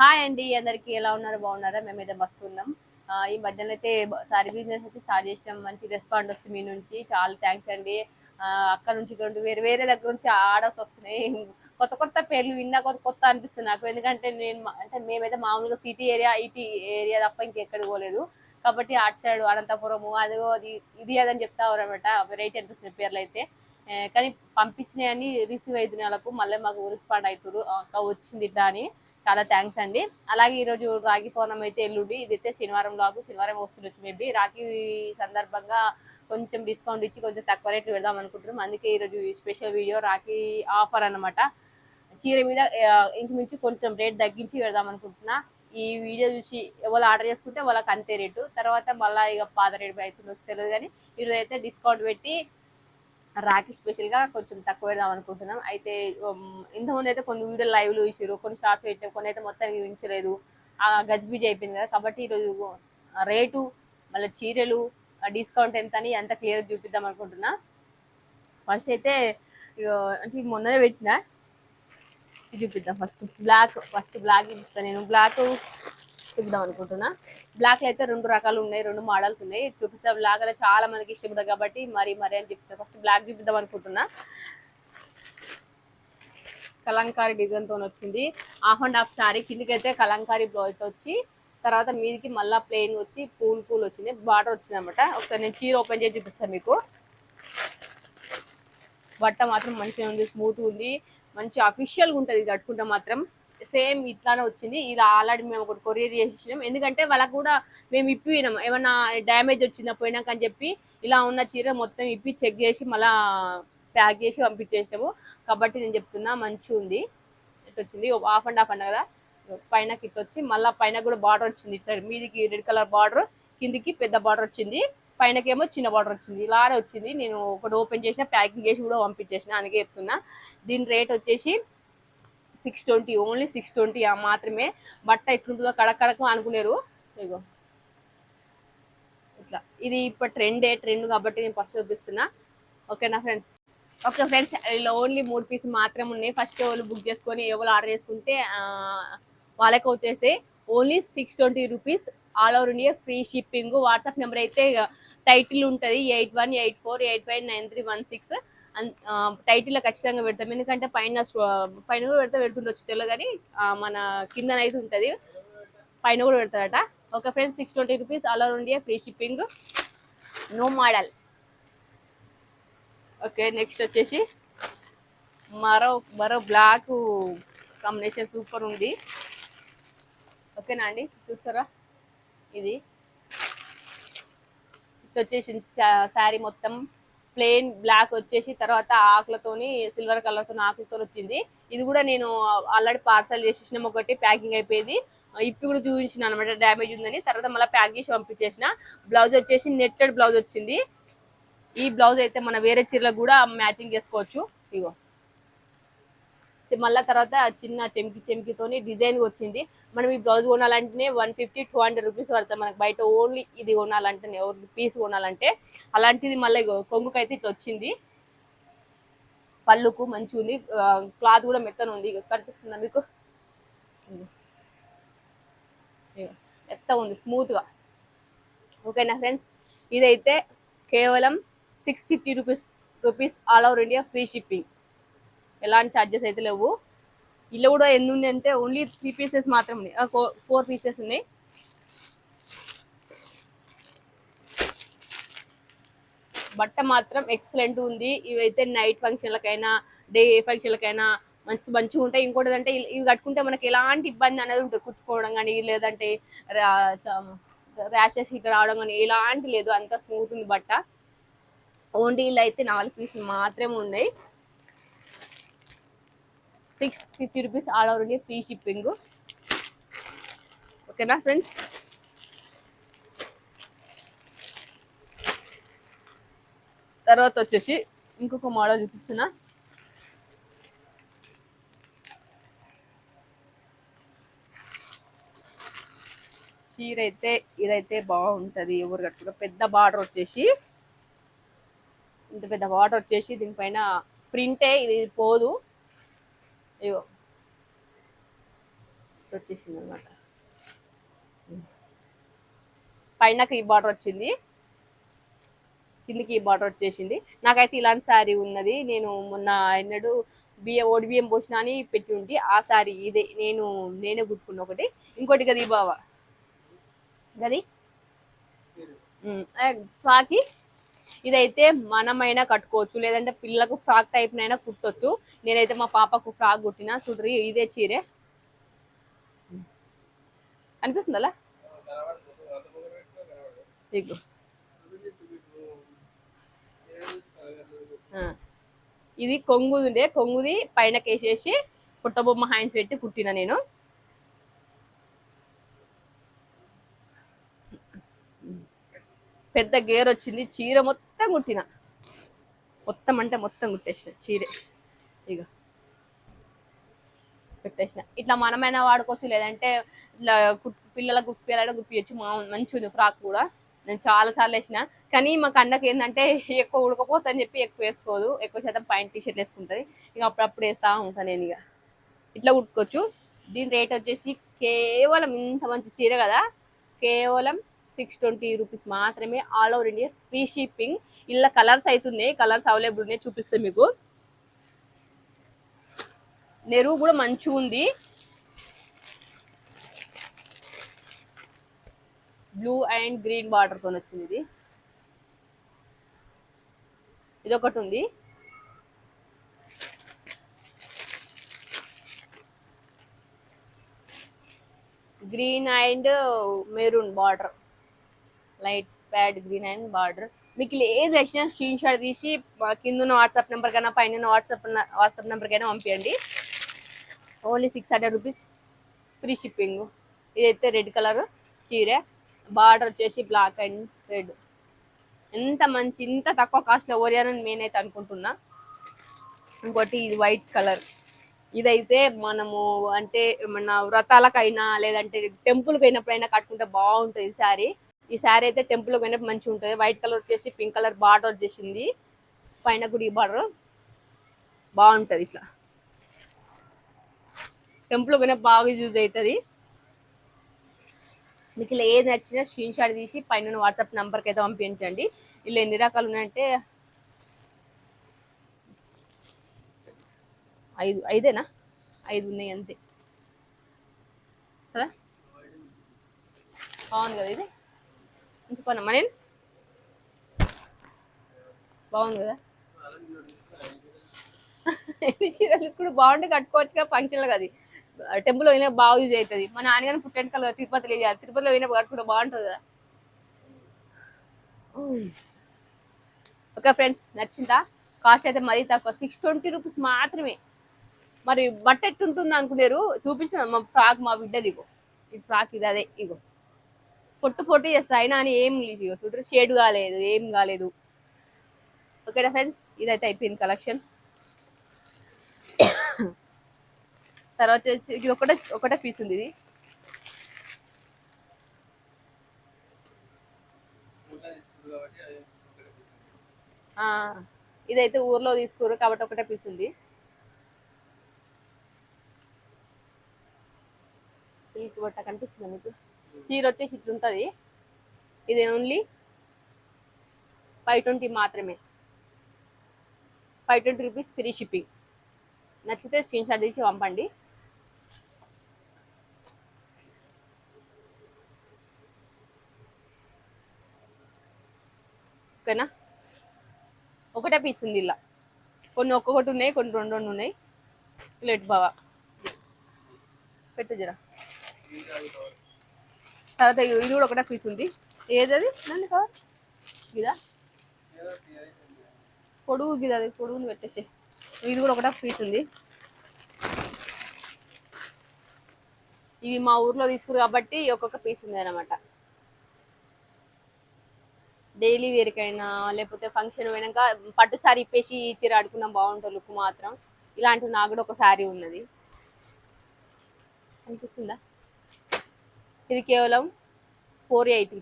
Hi అండి అందరికి ఎలా ఉన్నారు? బాగున్నారా? మేమైతే మస్తు ఉన్నాం. ఈ మధ్యన అయితే సారీ బిజినెస్ అయితే స్టార్ట్ చేసినాం. మంచి రెస్పాండ్ వస్తుంది మీ నుంచి. చాలా థ్యాంక్స్ అండి. అక్కడ నుంచి ఇక్కడ నుంచి వేరే వేరే దగ్గర నుంచి ఆర్డర్స్ వస్తున్నాయి. కొత్త కొత్త పేర్లు విన్నా కొత్త కొత్త అనిపిస్తుంది నాకు. ఎందుకంటే నేను అంటే మేమైతే మామూలుగా సిటీ ఏరియా ఇటీ ఏరియా తప్ప ఇంకెక్కడ పోలేదు. కాబట్టి అటు సైడ్ అనంతపురము అదిగో అది ఇది అదని చెప్తా అనమాట వెరైటీ అనిపిస్తుంది పేర్లు అయితే. కానీ పంపించినాయని రిసీవ్ అవుతున్నాయి వాళ్ళకు మళ్ళీ మాకు రెస్పాండ్ అవుతారు అక్క వచ్చింది ఇట్లా అని చాలా థ్యాంక్స్ అండి. అలాగే ఈరోజు రాఖీ పౌర్ణమి అయితే ఎల్లుండి ఇదైతే శనివారం లాగు శనివారం వస్తుండొచ్చు మేబీ. రాఖీ సందర్భంగా కొంచెం డిస్కౌంట్ ఇచ్చి కొంచెం తక్కువ రేట్లు పెడదాం అనుకుంటున్నాం. అందుకే ఈరోజు స్పెషల్ వీడియో రాఖీ ఆఫర్ అనమాట చీర మీద ఇంచుమించు కొంచెం రేట్ తగ్గించి పెడదాం అనుకుంటున్నా. ఈ వీడియో చూసి ఎవరు ఆర్డర్ చేసుకుంటే వాళ్ళకి అంతే రేటు తర్వాత మళ్ళీ ఇక పాత రేటు అవుతుందో తెలియదు కానీ ఈరోజు అయితే డిస్కౌంట్ పెట్టి రాఖీ స్పెషల్గా కొంచెం తక్కువ పెడదాం అనుకుంటున్నాం. అయితే ఇంతకుముందు అయితే కొన్ని వీడియో లైవ్లు ఇచ్చారు కొన్ని షార్ట్స్ పెట్టారు కొన్ని అయితే మొత్తానికి చూపించలేదు ఆ గజిబిజి అయిపోయింది కదా కాబట్టి ఈరోజు రేటు మళ్ళీ చీరలు డిస్కౌంట్ ఎంత అని అంత క్లియర్ చూపిద్దాం అనుకుంటున్నా. ఫస్ట్ అయితే అంటే మొన్ననే పెట్టిన. ఇది చూపిద్దాం. ఫస్ట్ బ్లాక్ ఫస్ట్ బ్లాక్ చూపిస్తాను నేను. బ్లాక్ చూపిద్దాం అనుకుంటున్నా. బ్లాక్ అయితే రెండు రకాలు ఉన్నాయి రెండు మోడల్స్ ఉన్నాయి. చూపిస్తా బ్లాక్ అయితే చాలా మనకి ఇష్టపడదు కాబట్టి మరి మరి అని చెప్తా ఫస్ట్ బ్లాక్ చూపిద్దాం అనుకుంటున్నా. కలంకారీ డిజైన్తో వచ్చింది. హాఫ్ అండ్ హాఫ్ సారీ కిందికి అయితే కలంకారీ బ్లౌజ్ వచ్చి తర్వాత మీదికి మళ్ళా ప్లెయిన్ వచ్చి పూల్ పూల్ వచ్చింది బార్డర్ వచ్చింది అనమాట ఒకసారి నేను చీర ఓపెన్ చేసి చూపిస్తాను మీకు. బట్ట మాత్రం మంచిగా ఉంది స్మూత్ ఉంది. మంచి అఫీషియల్గా ఉంటుంది ఇది కట్టుకుంటే మాత్రం. సేమ్ ఇట్లానే వచ్చింది. ఇది ఆల్రెడీ మేము ఒకటి కొరియర్ చేసేసినాం ఎందుకంటే వాళ్ళకు కూడా మేము ఇప్పినాం. ఏమన్నా డ్యామేజ్ వచ్చిందా పోయినాక అని చెప్పి ఇలా ఉన్న చీర మొత్తం ఇప్పి చెక్ చేసి మళ్ళా ప్యాక్ చేసి పంపించేసినాము. కాబట్టి నేను చెప్తున్నా మంచి ఉంది. ఇట్లా వచ్చింది హాఫ్ అండ్ హాఫ్ అన్న కదా? పైన కిట్ వచ్చి మళ్ళీ పైన కూడా బార్డర్ వచ్చింది. ఇటు సైడ్ మీదికి రెడ్ కలర్ బార్డర్ కిందికి పెద్ద బార్డర్ వచ్చింది. పైనకేమో చిన్న బార్డర్ వచ్చింది. ఇలానే వచ్చింది. నేను ఒకటి ఓపెన్ చేసిన ప్యాకింగ్ చేసి కూడా పంపించేసిన. అందుకే చెప్తున్నా. దీని రేట్ వచ్చేసి six twenty only six twenty మాత్రమే. బట్ట ఎట్లుంటుందో కడక్ కడక్ అనుకునేరు. ఇగో. ఇట్లా. ఇది ఇప్పుడు ట్రెండే ట్రెండ్ కాబట్టి నేను ఫస్ట్ చూపిస్తున్నా. ఓకేనా ఫ్రెండ్స్? ఓకే ఫ్రెండ్స్ ఇలా ఓన్లీ మూడు పీస్ మాత్రమే ఉన్నాయి. ఫస్ట్ వాళ్ళు బుక్ చేసుకొని ఎవరు ఆర్డర్ చేసుకుంటే వాళ్ళకి వచ్చేసి only six twenty rupees all over India free shipping WhatsApp number అయితే టైటిల్ ఉంటుంది eight one eight four eight five nine three one six టైటిల్లో ఖచ్చితంగా పెడతాం. ఎందుకంటే పైన పైన కూడా పెడితే పెడుతుండొచ్చు తెలుగు కానీ మన కిందన అయితే ఉంటుంది. పైన కూడా పెడతారట. Okay friends six twenty rupees all over India free shipping. No model. Okay next వచ్చేసి మరో మరో బ్లాక్ కాంబినేషన్ సూపర్ ఉంది. ఓకేనా అండి? చూస్తారా? ఇది. ఇది వచ్చేసి శారీ మొత్తం. ప్లెయిన్ బ్లాక్ వచ్చేసి తర్వాత ఆకులతోని సిల్వర్ కలర్తో ఆకులతో వచ్చింది. ఇది కూడా నేను ఆల్రెడీ పార్సల్ చేసేసిన ఒకటి ప్యాకింగ్ అయిపోయింది. ఇప్పి కూడా చూపించిన అనమాట డ్యామేజ్ ఉందని. తర్వాత మళ్ళీ ప్యాక్ చేసి పంపించేసిన. బ్లౌజ్ వచ్చేసి నెట్టెడ్ బ్లౌజ్ వచ్చింది. ఈ బ్లౌజ్ అయితే మన వేరే చీరలకు కూడా మ్యాచింగ్ చేసుకోవచ్చు. ఇగో. మళ్ళా తర్వాత చిన్న చెంకి చెంకితోని డిజైన్ వచ్చింది. మనం ఈ blouse కొనాలంటేనే one fifty two hundred rupees పడుతుంది మనకి. బయట ఓన్లీ ఇది కొనాలంటే ఎవరి పీస్ కొనాలంటే. అలాంటిది మళ్ళీ ఇగో కొంగుకైతే ఇట్లా వచ్చింది. పళ్ళుకు మంచిగా ఉంది క్లాత్ కూడా మెత్తన ఉంది. కనిపిస్తుందా మీకు? మెత్త ఉంది స్మూత్గా ఓకేనా ఫ్రెండ్స్ ఇదైతే కేవలం six fifty rupees rupees all over India free shipping ఎలాంటి ఛార్జెస్ అయితే లేవు. ఇల్లు కూడా ఎన్ని ఉంది అంటే ఓన్లీ త్రీ పీసెస్ మాత్రం ఉన్నాయి. ఫోర్ పీసెస్ ఉన్నాయి. బట్ట మాత్రం ఎక్సలెంట్ ఉంది. ఇవైతే నైట్ ఫంక్షన్లకైనా డే ఫంక్షన్లకైనా మంచి మంచిగా ఉంటాయి. ఇంకోటి అంటే ఇవి కట్టుకుంటే మనకి ఎలాంటి ఇబ్బంది అనేది ఉంటుంది. కుచ్చుకోవడం కానీ లేదంటే ర్యాషెస్ ఇట్లా రావడం కానీ ఎలాంటి లేదు. అంత స్మూత్ ఉంది బట్ట. ఓన్లీ ఇల్లు అయితే నాలుగు పీసులు మాత్రమే ఉన్నాయి. Six fifty rupees all over India free shipping ఓకేనా ఫ్రెండ్స్ తర్వాత వచ్చేసి ఇంకొక మోడల్ చూపిస్తున్నా. చీర అయితే ఇదైతే బాగుంటుంది. ఎవరు కట్టుకుంటే పెద్ద బార్డర్ వచ్చేసి. ఇంత పెద్ద బార్డర్ వచ్చేసి దీనిపైన ప్రింటే ఇది పోదు. ఇగో. వచ్చేసింది అనమాట పైన ఈ బార్డర్ వచ్చింది. కిందికి ఈ బార్డర్ వచ్చేసింది. నాకైతే ఇలాంటి శారీ ఉన్నది. నేను మొన్న ఎన్నడు బియ్యం ఓడి బియ్యం పోసిన అని పెట్టి ఉంటే. ఆ శారీ ఇదే. నేను నేనే కుట్టుకున్న ఒకటి. ఇంకోటి గది బావ? గది? ఫ్రాకి? ఇదైతే మనమైనా కట్టుకోవచ్చు లేదంటే పిల్లలకు ఫ్రాక్ టైప్ నైనా కుట్టొచ్చు. నేనైతే మా పాపకు ఫ్రాక్ కుట్టిన చూడరి ఇదే చీరే. అనిపిస్తుంది అలా ఇగో ఇది కొంగుది ఉండే కొంగుది పైన కేసేసి పుట్టబొమ్మ హాయించి పెట్టి కుట్టిన నేను. పెద్ద గేర్ వచ్చింది చీర మొత్తం మొత్తం కుట్టిన. మొత్తం అంటే మొత్తం కుట్టేసిన చీరే. ఇక పెట్టేసిన. ఇట్లా మనమైనా వాడుకోవచ్చు లేదంటే ఇట్లా కుట్ పిల్లలకు గుప్పియాలంటే గుప్పియచ్చు మా మంచి ఉంది ఫ్రాక్ కూడా. నేను చాలా సార్లు వేసిన. కానీ మా కన్నకి ఏంటంటే ఎక్కువ ఉడకపోతే అని చెప్పి ఎక్కువ వేసుకోదు. ఎక్కువ శాతం పైన టీ షర్ట్ వేసుకుంటుంది. ఇక అప్పుడప్పుడు వేస్తా ఉంటాను నేను ఇక ఇట్లా కుట్టుకోవచ్చు. దీని రేట్ వచ్చేసి కేవలం ఇంత మంచి చీర కదా. కేవలం సిక్స్ ట్వంటీ రూపీస్ మాత్రమే all over India free shipping ఇలా కలర్స్ అవుతున్నాయి కలర్స్ అవైలబుల్ ఉన్నాయి చూపిస్తే మీకు. నెరువు కూడా మంచిగా ఉంది. బ్లూ అండ్ గ్రీన్ బార్డర్తో వచ్చింది ఇది. ఇది ఒకటి ఉంది. Green and maroon border light pad green and border. మీకు ఏది వచ్చినా స్క్రీన్ షాట్ తీసి కింద ఉన్న వాట్సాప్ నెంబర్ కన్నా పైన ఉన్న వాట్సాప్ వాట్సాప్ నెంబర్ కైనా పంపించండి only six hundred rupees free shipping ఇదైతే రెడ్ కలర్ చీర. బార్డర్ వచ్చేసి బ్లాక్ అండ్ రెడ్ ఎంత మంచి ఇంత తక్కువ కాస్ట్లో ఓరియానని నేనైతే అనుకుంటున్నా. ఇంకోటి ఇది వైట్ కలర్ ఇదైతే మనము అంటే మన వ్రతాలకైనా లేదంటే టెంపుల్కి అయినప్పుడైనా కట్టుకుంటే బాగుంటుంది ఈ ఈ శారీ అయితే టెంపుల్ కానీ మంచిగా ఉంటుంది. వైట్ కలర్ వచ్చేసి పింక్ కలర్ బార్డర్ వచ్చేసింది. పైన కూడా ఈ బార్డర్ బాగుంటుంది ఇట్లా. టెంపుల్ కానీ బాగా యూజ్ అవుతుంది. మీకు ఇలా ఏది నచ్చినా స్క్రీన్ షాట్ తీసి పైన వాట్సాప్ నెంబర్కి అయితే పంపించండి. ఇలా ఎన్ని రకాలు ఉన్నాయంటే ఐదు ఐదేనా? ఐదు ఉన్నాయి అంతే. కదా? బాగుంది కదా ఇది? ఉంచుకోనమ్మా నేను బాగుంది కదా? చీరలు కూడా బాగుంటే కట్టుకోవచ్చుగా ఫంక్షన్లో కదా టెంపుల్ పోయినా బాగా యూజ్ అవుతుంది. మా నాన్నగారు పుట్టెంటకల్ కదా తిరుపతిలో వేయాలి తిరుపతిలో పోయినా కట్టుకుంటే బాగుంటుంది కదా. ఓకే ఫ్రెండ్స్ నచ్చిందా? కాస్ట్ అయితే మరీ తక్కువ. సిక్స్ ట్వంటీ రూపీస్ మాత్రమే. మరి బట్ట ఎట్టుంటుంది అనుకున్నారు చూపించిన మా ఫ్రాక్ మా బిడ్డది ఇగో. ఈ ఫ్రాక్ ఇది అదే ఇగో. పొట్టు పొట్టు చేస్తారు అయినా అని ఏం లేదు చూడరు షేడ్ కాలేదు ఏం కాలేదు. ఓకేనా ఫ్రెండ్స్? ఇదైతే అయిపోయింది కలెక్షన్. తర్వాత వచ్చి ఇది ఒకటే ఒకటే పీస్ ఉంది ఇది. ఇదైతే ఊర్లో తీసుకురు కాబట్టి ఒకటే పీస్ ఉంది. సిల్క్ బట్ట కనిపిస్తుంది మీకు? చీర వచ్చేసి ఇట్లుంటుంది. ఇది ఓన్లీ ఫైవ్ ట్వంటీ మాత్రమే. Five twenty rupees free shipping నచ్చితే స్క్రీన్ షాట్ తీసి పంపండి. ఓకేనా? ఒకటే పీస్ ఉంది ఇలా. కొన్ని ఒక్కొక్కటి ఉన్నాయి కొన్ని రెండు రెండు ఉన్నాయి. ప్లేట్ బావా. పెట్టు జరా. తర్వాత ఇది ఇది కూడా ఒకటే పీస్ ఉంది. ఏదది? నన్ను కవర్ ఇదా? పొడుగు ఇది అది పొడుగుని పెట్టేసి ఇది కూడా ఒకటే పీస్ ఉంది. ఇవి మా ఊర్లో తీసుకురు కాబట్టి ఒక్కొక్క పీస్ ఉంది అనమాట డైలీ వేరికైనా లేకపోతే ఫంక్షన్ పోయినాక పట్టు సారీ ఇప్పేసి చీర ఆడుకున్నాం బాగుంటుంది లుక్ మాత్రం. ఇలాంటివి నాకు కూడా ఒక శారీ ఉన్నది. అనిపిస్తుందా? ఇది కేవలం ఫోర్ ఎయిట్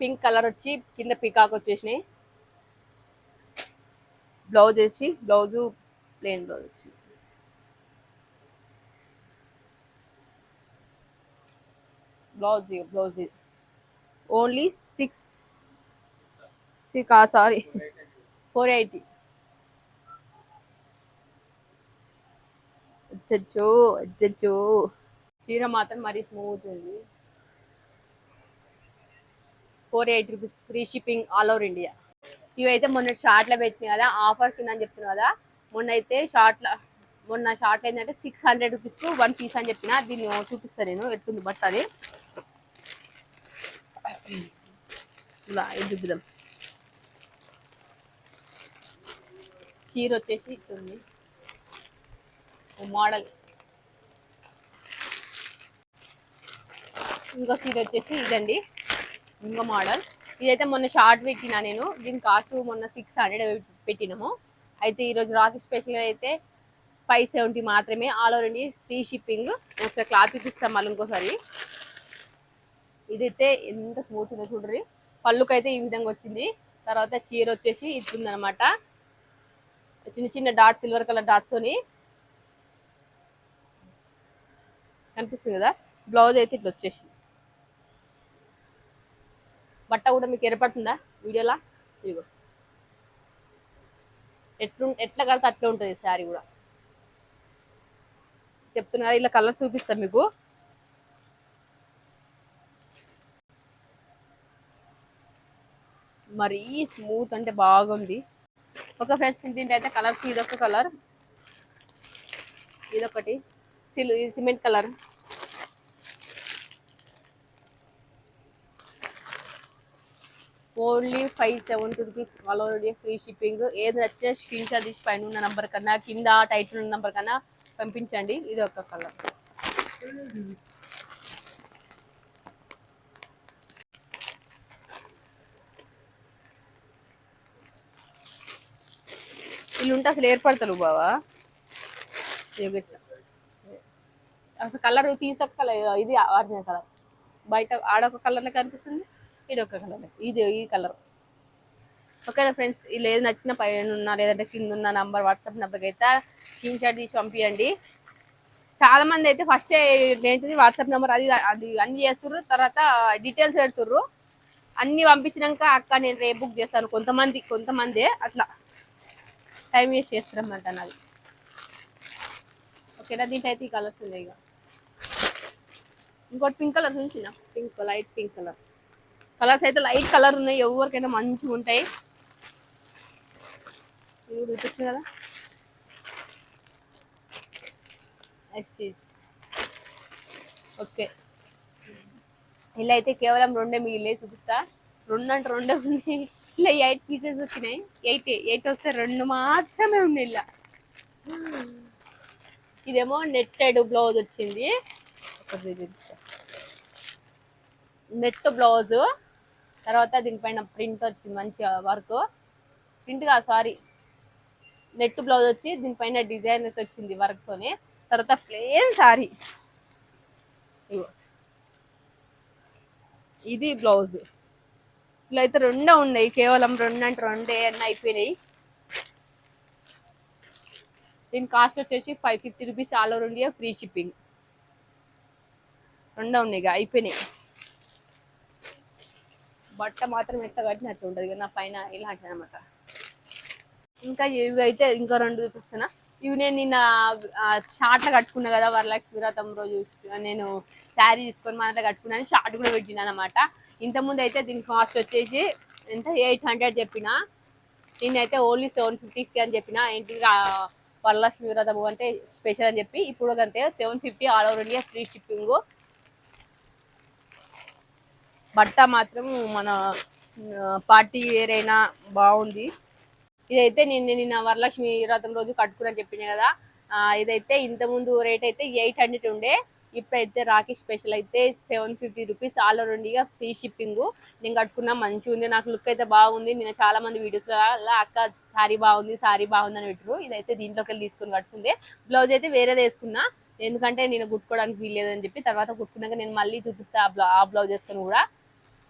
పింక్ కలర్ వచ్చి కింద పికాక్ వచ్చేసినాయి. బ్లౌజ్ వేసి బ్లౌజు ప్లెయిన్ బ్లౌజ్ వచ్చింది. Blouse blouse only six six sorry four eighty అచ్చచ్చు అచ్చచ్చు. చీర మాత్రం మరీ స్మూత్ ఉంది. Four eight rupees free shipping all over India ఇవైతే మొన్న షార్ట్లో పెట్టినాయి కదా ఆఫర్ కింద అని చెప్తున్నా కదా మొన్న అయితే షార్ట్లో మొన్న షార్ట్ ఏంటంటే సిక్స్ హండ్రెడ్ రూపీస్కు వన్ పీస్ అని చెప్పిన దీన్ని చూపిస్తాను నేను ఎట్లుంది బట్ అది. ఇలా ఇది చూపిద్దాం. చీర వచ్చేసి ఇట్లుంది. మోడల్ ఇంకో ఇది వచ్చేసి ఇదండి. ఇంకో మోడల్ ఇదైతే మొన్న షార్ట్ పెట్టినా నేను. దీని కాస్ట్ మొన్న సిక్స్ హండ్రెడ్ పెట్టినాము. అయితే ఈరోజు రాకి స్పెషల్గా అయితే ఫైవ్ సెవెంటీ మాత్రమే. All over India free shipping ఒకసారి క్లాత్ ఇప్పిస్తాం మళ్ళీ ఇంకోసారి. ఇదైతే ఎంత స్మూత్ ఉందో చూడరి పళ్ళుకైతే ఈ విధంగా వచ్చింది. తర్వాత చీర వచ్చేసి ఇట్లుందనమాట చిన్న చిన్న డాట్ సిల్వర్ కలర్ డాట్స్తోని కనిపిస్తుంది కదా? బ్లౌజ్ అయితే ఇట్లా వచ్చేసింది. బట్ట కూడా మీకు ఏర్పడుతుందా? వీడియోలా? ఇదిగో. ఎట్లు ఎట్లా కలితే అట్లా ఉంటుంది శారీ కూడా. చెప్తున్నా ఇలా కలర్ చూపిస్తా మీకు. మరీ స్మూత్ అంటే బాగుంది. ఒక ఫ్రెండ్స్ దీంట్లో అయితే కలర్స్ ఇదొక కలర్. ఇదొకటి. సిల్ cement colour. Only five seventy rupees all over India free shipping. ఏది నచ్చిన స్క్రీన్ షాట్ తీసి పైన ఉన్న నంబర్ కన్నా కింద టైటిల్ ఉన్న నంబర్ కన్నా పంపించండి. ఇది ఒక కలర్. వీళ్ళు ఉంటే అసలు ఏర్పడతారు బావా. అసలు కలర్ తీసొక్క కలర్ ఇది ఆరిజినల్ కలర్. బయట ఆడొక కలర్లో కనిపిస్తుంది. ఇది ఒక కలర్. ఇది ఈ కలర్. ఓకేనా ఫ్రెండ్స్? ఇలా ఏది నచ్చిన పైన ఉన్నా లేదంటే కింద ఉన్న నంబర్ వాట్సాప్ నెంబర్కి అయితే స్క్రీన్ షాట్ తీసి పంపించండి చాలామంది అయితే ఫస్ట్ ఏంటిది? వాట్సాప్ నెంబర్ అది అది అన్ని చేస్తుర్రు. తర్వాత డీటెయిల్స్ పెడుతుర్రు. అన్నీ పంపించినాక అక్క నేను రేపు బుక్ చేస్తాను. కొంతమంది కొంతమందే అట్లా. టైం వేస్ట్ చేస్తారన్నమాట నాది. ఓకేనా? దీంట్లో అయితే ఈ కలర్స్ ఉన్నాయి ఇక ఇంకోటి పింక్ కలర్ చూసిన pink light pink colour colours అయితే లైట్ కలర్ ఉన్నాయి ఎవరికైనా మంచిగా ఉంటాయి. ఇది కూడా చూపించు కదా. ఎస్టీస్ ఓకే ఇలా అయితే కేవలం రెండే మిగిలినాయి చూపిస్తా. రెండు అంటే రెండే ఉన్నాయి. ఇలా ఎయిట్ పీసెస్ వచ్చినాయి. ఎయిట్ ఎయిట్ వస్తే రెండు మాత్రమే ఉన్నాయి ఇలా ఇదేమో నెట్టెడ్ బ్లౌజ్ వచ్చింది. చూపిస్తా నెట్ బ్లౌజ్ తర్వాత దీనిపైన ప్రింట్ వచ్చింది మంచి వర్క్. ప్రింట్ కాదు సారీ నెట్ బ్లౌజ్ వచ్చి దీనిపైన డిజైన్ అయితే వచ్చింది వర్క్తోనే తర్వాత ప్లేన్ సారీ ఇగో. ఇది బ్లౌజ్. ఇలా అయితే రెండే ఉన్నాయి కేవలం రెండు అంటే రెండే అన్న అయిపోయినాయి. దీని కాస్ట్ వచ్చేసి five fifty rupees all over India free shipping రెండే ఉన్నాయి ఇక అయిపోయినాయి. బట్ట మాత్రం ఎంత కట్టినట్టు ఉంటుంది ఇక నా పైన ఇలాంటిది అనమాట ఇంకా ఇవి అయితే ఇంకా రెండు చూపిస్తున్నా. ఇవి నేను నిన్న షార్ట్లో కట్టుకున్నా కదా వరలక్ష్మి వ్రతం రోజు నేను శారీ తీసుకొని మన దగ్గర కట్టుకున్నాను షార్ట్ కూడా పెట్టినాను అనమాట ఇంతకుముందు అయితే దీని కాస్ట్ వచ్చేసి ఎంత ఎయిట్ హండ్రెడ్ చెప్పిన. నేనైతే ఓన్లీ సెవెన్ ఫిఫ్టీకి అని చెప్పిన. ఏంటి వరలక్ష్మి వ్రతం అంటే స్పెషల్ అని చెప్పి ఇప్పుడు అంతే seven fifty all over India free shipping. బట్ట మాత్రం మన పార్టీ వేరైనా బాగుంది. ఇదైతే నేను నిన్న వరలక్ష్మి వ్రతం రోజు కట్టుకుని చెప్పిన కదా. ఇదైతే ఇంతకుముందు రేట్ అయితే ఎయిట్ హండ్రెడ్ ఉండే. ఇప్పుడైతే రాఖీ స్పెషల్ అయితే seven fifty rupees all over India free shipping. నేను కట్టుకున్నా మంచిగా ఉంది. నాకు లుక్ అయితే బాగుంది. నేను చాలా మంది వీడియోస్లో అక్క సారీ బాగుంది సారీ బాగుంది అని పెట్టారు ఇదైతే దీంట్లోకి వెళ్ళి తీసుకుని కట్టుకుంది. బ్లౌజ్ అయితే వేరేది వేసుకున్నా. ఎందుకంటే నేను కుట్టుకోవడానికి వీల్లేదని చెప్పి తర్వాత కుట్టుకున్నాక నేను మళ్ళీ చూపిస్తాను ఆ ఆ బ్లౌజ్ వేసుకొని కూడా.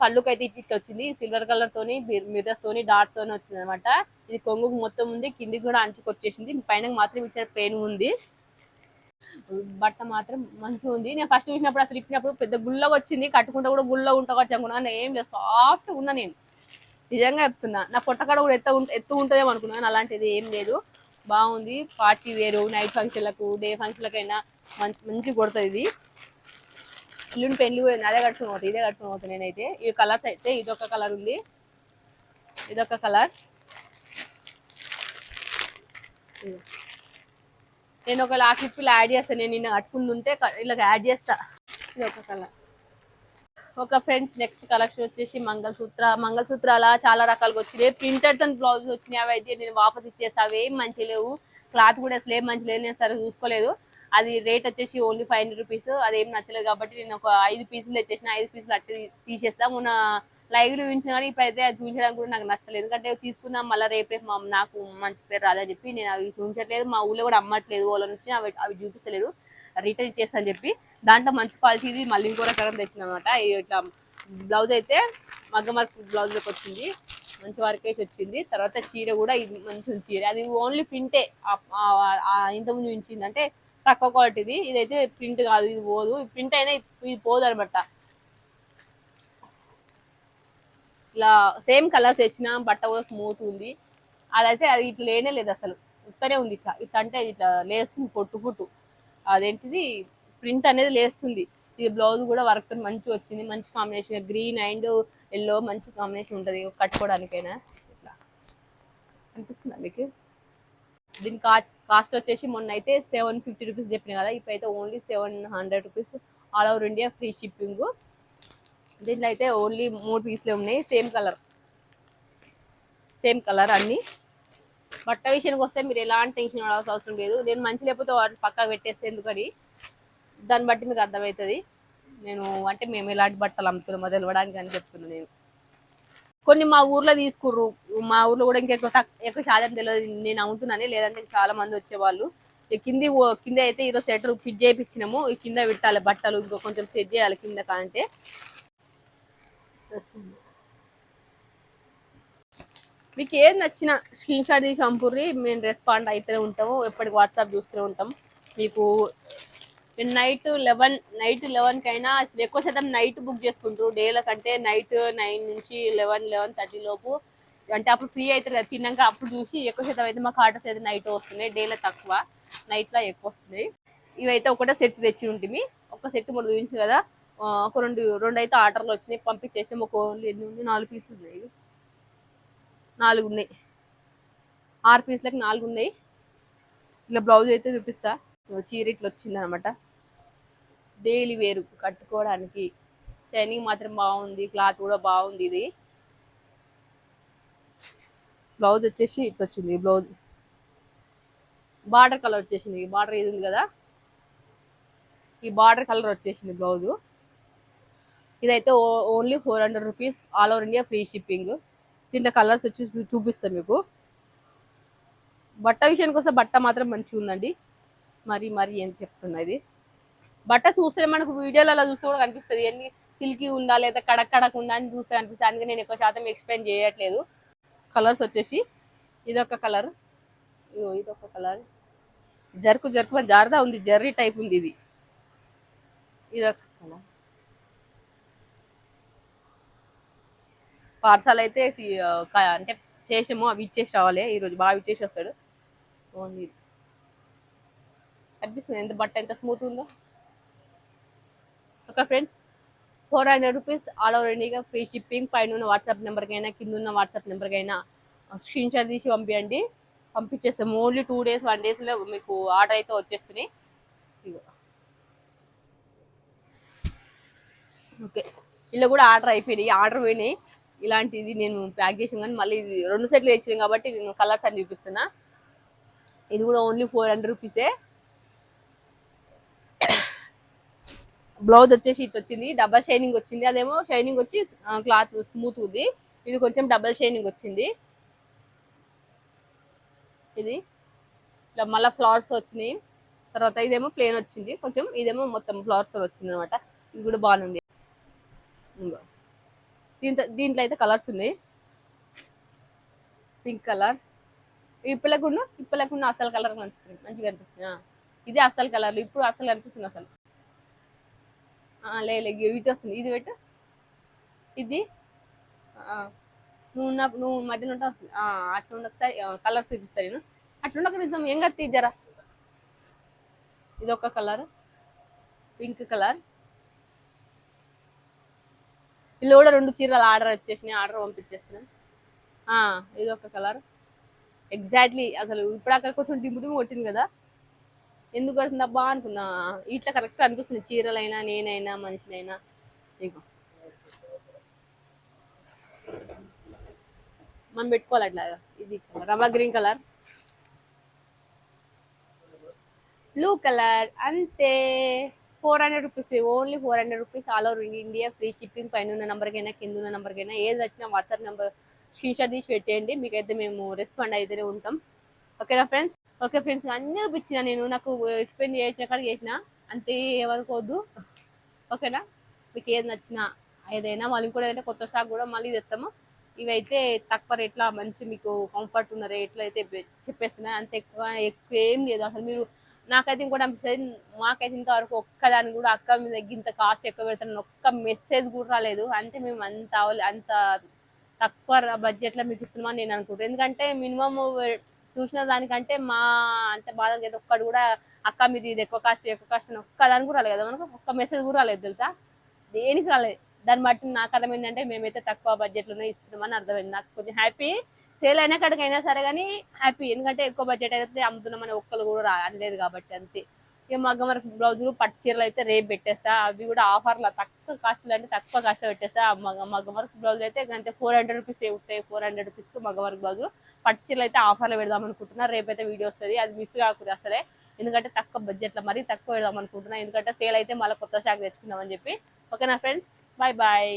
పళ్ళుకి అయితే ఇట్లా వచ్చింది. సిల్వర్ కలర్ తోని మిర్రర్స్ తోని డాట్స్ తోని వచ్చింది అనమాట ఇది కొంగుకు మొత్తం ఉంది. కిందికి కూడా అంచుకు వచ్చేసింది. పైన మాత్రం ఇచ్చిన ప్లేన్ ఉంది. బట్ట మాత్రం మంచిగా ఉంది. నేను ఫస్ట్ చూసినప్పుడు అసలు ఇచ్చినప్పుడు పెద్ద గుల్లగా వచ్చింది. కట్టుకుంటే కూడా గుల్ల ఉంటుంది అనుకున్నాను ఏం లేదు. సాఫ్ట్ ఉన్నా నేను. నిజంగా చెప్తున్నా. నా పొట్టకాడ కూడా ఎత్తు ఎత్తు ఉంటుందేమో అనుకున్నాను అలాంటిది ఏం లేదు. బాగుంది. పార్టీ వేరు. నైట్ ఫంక్షన్లకు డే ఫంక్షన్లకైనా మంచి మంచి కొడుతుంది ఇది. ఇల్లుని పెళ్ళి కూడా అదే కట్టుకుని పోతుంది ఇదే కట్టుకుని పోతుంది నేనైతే. ఈ కలర్స్ అయితే ఇదొక కలర్ ఉంది. ఇదొక కలర్. నేను ఒక క్లిప్లు యాడ్ చేస్తాను నేను నిన్న కట్టుకుని ఉంటే ఇలా యాడ్ చేస్తా. ఇది ఒక కలర్. ఒక ఫ్రెండ్స్ నెక్స్ట్ కలెక్షన్ వచ్చేసి మంగళసూత్ర. మంగళసూత్రాల చాలా రకాలుగా వచ్చినాయి. ప్రింటర్ తన బ్లౌజ్ వచ్చినాయి. అవి అయితే నేను వాపస్ ఇచ్చేస్తా. అవి ఏం మంచి లేవు. క్లాత్ కూడా అసలు ఏం మంచి లేదు నేను సరే చూసుకోలేదు. అది రేట్ వచ్చేసి ఓన్లీ ఫైవ్ హండ్రెడ్ రూపీస్ అది ఏం నచ్చలేదు కాబట్టి నేను ఒక ఐదు పీసులు తెచ్చేసిన ఐదు పీసులు అట్టి తీసేస్తా. మొన్న లైవ్ చూపించిన కానీ ఇప్పుడైతే అది చూపించడానికి కూడా నాకు నచ్చలేదు. ఎందుకంటే తీసుకున్నాం మళ్ళీ రేపు రేపు మా నాకు మంచి పేరు రాదని చెప్పి నేను అవి చూపించట్లేదు. మా ఊళ్ళో కూడా అమ్మట్లేదు వాళ్ళ నుంచి అవి అవి చూపిస్తలేదు. రిటర్న్ ఇచ్చేస్తాను చెప్పి దాంట్లో మంచి క్వాలిటీది మళ్ళీ ఇంకో రకం తెచ్చిన అనమాట ఇట్లా బ్లౌజ్ అయితే మగ్గమార్క్ బ్లౌజ్లోకి వచ్చింది. మంచి వర్క్ వేసి వచ్చింది. తర్వాత చీర కూడా ఇది మంచి చీర. అది ఓన్లీ ప్రింటే ఇంతకుముందు చూపించింది అంటే తక్కువ క్వాలిటీది. ఇదైతే ప్రింట్ కాదు ఇది పోదు. ప్రింట్ అయినా ఇది పోదు అనమాట ఇలా సేమ్ కలర్స్ తెచ్చిన బట్ట కూడా స్మూత్ ఉంది. అదైతే అది ఇట్లా లేనే లేదు అసలు. ఉత్తనే ఉంది ఇట్లా. ఇట్లా అంటే ఇట్లా లేస్తుంది పొట్టు పొట్టు. అదేంటిది? ప్రింట్ అనేది లేస్తుంది. ఇది బ్లౌజ్ కూడా వర్క్ మంచి వచ్చింది. మంచి కాంబినేషన్ గ్రీన్ అండ్ ఎల్లో మంచి కాంబినేషన్ ఉంటుంది. కట్టుకోవడానికైనా. ఇట్లా. అనిపిస్తుంది అందుకే దీని కాస్ట్ వచ్చేసి మొన్న అయితే సెవెన్ ఫిఫ్టీ రూపీస్ చెప్పిన కదా ఇప్పుడైతే only seven hundred rupees all over India free shipping. దీంట్లో అయితే ఓన్లీ మూడు పీస్లే ఉన్నాయి సేమ్ కలర్. సేమ్ కలర్ అన్ని. బట్ట విషయానికి వస్తే మీరు ఎలాంటి టెన్షన్ పడాల్సిన అవసరం లేదు. నేను మంచి లేకపోతే వాటిని పక్కకు పెట్టేస్తే ఎందుకని? దాన్ని బట్టి మీకు అర్థమవుతుంది. నేను అంటే మేము ఎలాంటి బట్టలు అమ్ముతున్నామో తెలవడానికి అని చెప్తున్నాను నేను. కొన్ని మా ఊర్లో తీసుకుర్రు. మా ఊర్లో కూడా ఇంకెక్కువ ఎక్కువ ఎక్కువ శాతం తెలియదు నేను అమ్ముతున్నాను లేదంటే చాలా మంది వచ్చేవాళ్ళు. కింది కింద అయితే ఈరోజు సెటర్ ఫిట్ చేయించినాము ఈ కింద పెట్టాలి బట్టలు. ఇంకో కొంచెం సెట్ చేయాలి కింద కాంటే మీకు ఏది నచ్చిన స్క్రీన్ షాట్ తీసి పంపుర్రి. మేము రెస్పాండ్ అయితేనే ఉంటాము. ఎప్పటికి వాట్సాప్ చూస్తూనే ఉంటాం. మీకు నైట్ లెవెన్ నైట్ లెవెన్కి అయినా అసలు ఎక్కువ శాతం నైట్ బుక్ చేసుకుంటారు. డేల కంటే నైట్ నైన్ నుంచి లెవెన్ లెవెన్ థర్టీ లోపు. అంటే అప్పుడు ఫ్రీ అవుతుంది కదా తిన్నాక అప్పుడు చూసి ఎక్కువ శాతం అయితే మాకు ఆర్డర్స్ అయితే నైట్ వస్తున్నాయి డేలో తక్కువ. నైట్లో ఎక్కువ వస్తున్నాయి ఇవైతే ఒకటే సెట్ తెచ్చి ఉంటుంది ఒక సెట్ మనం చూపించు కదా ఒక రెండు రెండు అయితే ఆర్డర్లు వచ్చినాయి పంపించేసినాం ఒక ఓన్లీ ఎన్ని ఉంది నాలుగు పీసులు ఉన్నాయి. నాలుగు ఉన్నాయి. ఆరు పీసులకు నాలుగు ఉన్నాయి. ఇలా బ్లౌజ్ అయితే చూపిస్తా. చీర ఇట్లా వచ్చింది అనమాట డైలీ వేరు కట్టుకోవడానికి. షైనింగ్ మాత్రం బాగుంది క్లాత్ కూడా బాగుంది ఇది. బ్లౌజ్ వచ్చేసి ఇట్లా వచ్చింది బ్లౌజ్. బార్డర్ కలర్ వచ్చేసింది బార్డర్ ఇది ఉంది కదా? ఈ బార్డర్ కలర్ వచ్చేసింది బ్లౌజు. ఇదైతే only four hundred rupees all over India free shipping. దీంట్లో కలర్స్ వచ్చి చూపిస్తాను మీకు. బట్ట విషయానికి వస్తే బట్ట మాత్రం మంచిగా ఉందండి మరి మరి ఏం చెప్తున్నది బట్ట చూస్తే మనకు వీడియోలలో చూస్తే కూడా కనిపిస్తుంది. ఎన్ని సిల్కీ ఉందా లేదా కడక్ కడక్ ఉందా అని చూస్తే కనిపిస్తుంది. అందుకే నేను ఎక్కువ శాతం ఎక్స్ప్లెయిన్ చేయట్లేదు. కలర్స్ వచ్చేసి ఇదొక కలర్ ఇదో ఇదొక కలర్ జరుకు జరుకు అని జారదా ఉంది? జర్రీ టైప్ ఉంది ఇది. ఇదొక కలర్ పార్సల్ అయితే అంటే చేసాము అవి ఇచ్చేసి రావాలి. ఈరోజు బాగా ఇచ్చేసి వస్తాడు. ఓన్లీ అనిపిస్తుంది. ఎంత బట్ట ఎంత స్మూత్ ఉందో. Okay friends four hundred rupees all over ఇండియాగా free shipping. పైన ఉన్న వాట్సాప్ నెంబర్కైనా కింద ఉన్న వాట్సాప్ నెంబర్కైనా స్క్రీన్ షాట్ తీసి పంపించండి పంపించేస్తాం ఓన్లీ టూ డేస్ వన్ డేస్లో మీకు ఆర్డర్ అయితే వచ్చేస్తున్నాయి ఓకే. ఇలా కూడా ఆర్డర్ అయిపోయినాయి. ఆర్డర్ పోయినాయి. ఇలాంటిది నేను ప్యాక్ చేసాను కానీ మళ్ళీ ఇది రెండు సెట్లు తెచ్చాను కాబట్టి నేను కలర్స్ అని చూపిస్తున్నా. ఇది కూడా ఓన్లీ ఫోర్ హండ్రెడ్ రూపీసే. బ్లౌజ్ వచ్చేసి ఇటు వచ్చింది డబల్ షైనింగ్ వచ్చింది. అదేమో షైనింగ్ వచ్చి క్లాత్ స్మూత్ ఉంది. ఇది కొంచెం డబల్ షైనింగ్ వచ్చింది. ఇది. ఇట్లా మళ్ళీ ఫ్లవర్స్ వచ్చినాయి. తర్వాత ఇదేమో ప్లేన్ వచ్చింది. కొంచెం ఇదేమో మొత్తం ఫ్లవర్స్తో వచ్చింది అనమాట ఇది కూడా బాగుంది దీంతో దీంట్లో దీంట్లో అయితే కలర్స్ ఉన్నాయి. పింక్ కలర్ ఇప్పలేకుండా ఇప్పలేకుండా అసలు కలర్ కనిపిస్తుంది మంచిగా కనిపిస్తుంది. ఇది అసలు కలర్ ఇప్పుడు అసలు కనిపిస్తుంది అసలు. లేదు లే ఇటు వస్తుంది. ఇది పెట్టు. ఇది నువ్వు ఉన్న నువ్వు మధ్యలో ఉంటా వస్తుంది. అట్లా ఉండి ఒకసారి కలర్స్ చూపిస్తాను నేను. అట్లా ఉండక నిజం ఏం కత్తి జరా? ఇది ఒక కలర్ పింక్ కలర్ వీళ్ళు కూడా రెండు చీరలు ఆర్డర్ వచ్చేసినాయి. ఆర్డర్ పంపించేస్తున్నాను ఇది ఒక కలర్ ఎగ్జాక్ట్లీ అసలు ఇప్పుడు అక్కడ కొంచెం డింపు డింపు కొట్టింది కదా. ఎందుకు కడుతుంది అబ్బా అనుకున్నా. ఇట్లా కరెక్ట్ అనిపిస్తుంది. చీరలైనా నేనైనా మనిషినైనా. నీకు మనం పెట్టుకోవాలి అట్లా. ఇది రమా గ్రీన్ కలర్ బ్లూ కలర్ అంతే. Four hundred rupees only four hundred rupees all over India free shipping పైన ఉన్న నెంబర్కైనా కింద ఉన్న నెంబర్కైనా ఏది వచ్చినా వాట్సాప్ నెంబర్ స్క్రీన్ షాట్ తీసి పెట్టేయండి. మీకైతే మేము రెస్పాండ్ అయితేనే ఉంటాం. ఓకేనా ఫ్రెండ్స్ ఓకే ఫ్రెండ్స్ అన్నీ చూపించిన నేను. నాకు ఎక్స్ప్లెయిన్ చేసిన అక్కడ చేసిన. అంతే ఏమనుకోవద్దు ఓకేనా? మీకు ఏది నచ్చినా ఏదైనా మళ్ళీ కూడా ఏదైనా కొత్త స్టాక్ కూడా మళ్ళీ తెస్తాము. ఇవైతే తక్కువ రేట్ల మంచి మీకు కంఫర్ట్ ఉన్న రేట్లో అయితే చెప్పేస్తున్నాయి అంత ఎక్కువ ఎక్కువ ఏం లేదు. అసలు మీరు నాకైతే ఇంకోటి అనిపిస్తుంది. మాకైతే ఇంతవరకు ఒక్కదాని కూడా అక్క మీ ఇంత కాస్ట్ ఎక్కువ పెడతాను ఒక్క మెసేజ్ కూడా రాలేదు. అంటే మేము అంత అంత తక్కువ బడ్జెట్లో మీకు ఇస్తున్నామని నేను అనుకుంటాను ఎందుకంటే మినిమం చూసిన దానికంటే మా అంటే బాధ లేదు. ఒక్కడు కూడా అక్క మీది ఇది ఎక్కువ కాస్ట్ ఎక్కువ కాస్ట్ అని ఒక్క దానికి కూడా రాలేదు కదా మనకు. ఒక్క మెసేజ్ కూడా రాలేదు తెలుసా? దేనికి రాలేదు. దాన్ని బట్టి నాకు అర్థమైందంటే మేమైతే తక్కువ బడ్జెట్లోనే ఇస్తున్నామని అర్థమైంది. నాకు కొంచెం హ్యాపీ సేల్ అయినా కాడికి అయినా సరే కానీ హ్యాపీ ఎందుకంటే ఎక్కువ బడ్జెట్ అయితే అమ్ముతున్నామని ఒక్కరు కూడా రా కాబట్టి అంతే. ఇక మగ్గం వరకు బ్లౌజులు పట్టు చీరలు అయితే రేపు పెట్టేస్తా. అవి కూడా ఆఫర్లో తక్కువ కాస్ట్లో అంటే తక్కువ కాస్ట్లో పెట్టేస్తా. మగ మగ్గం వరకు బ్లౌజ్ అయితే అంతే ఫోర్ హండ్రెడ్ రూపీస్ ఉంటాయి ఫోర్ హండ్రెడ్ రూపీస్కి మగ్గం వరకు బ్లౌజులు. పట్టు చీరలు అయితే ఆఫర్లో పెడదాం అనుకుంటున్నా. రేపైతే వీడియో వస్తుంది. అది మిస్ కాకూడదు అసలే. ఎందుకంటే తక్కువ బడ్జెట్లో మరీ తక్కువ పెడదాం అనుకుంటున్నా. ఎందుకంటే సేల్ అయితే మళ్ళీ కొత్త షాక్ తెచ్చుకుందామని చెప్పి. ఓకేనా ఫ్రెండ్స్ బాయ్ బాయ్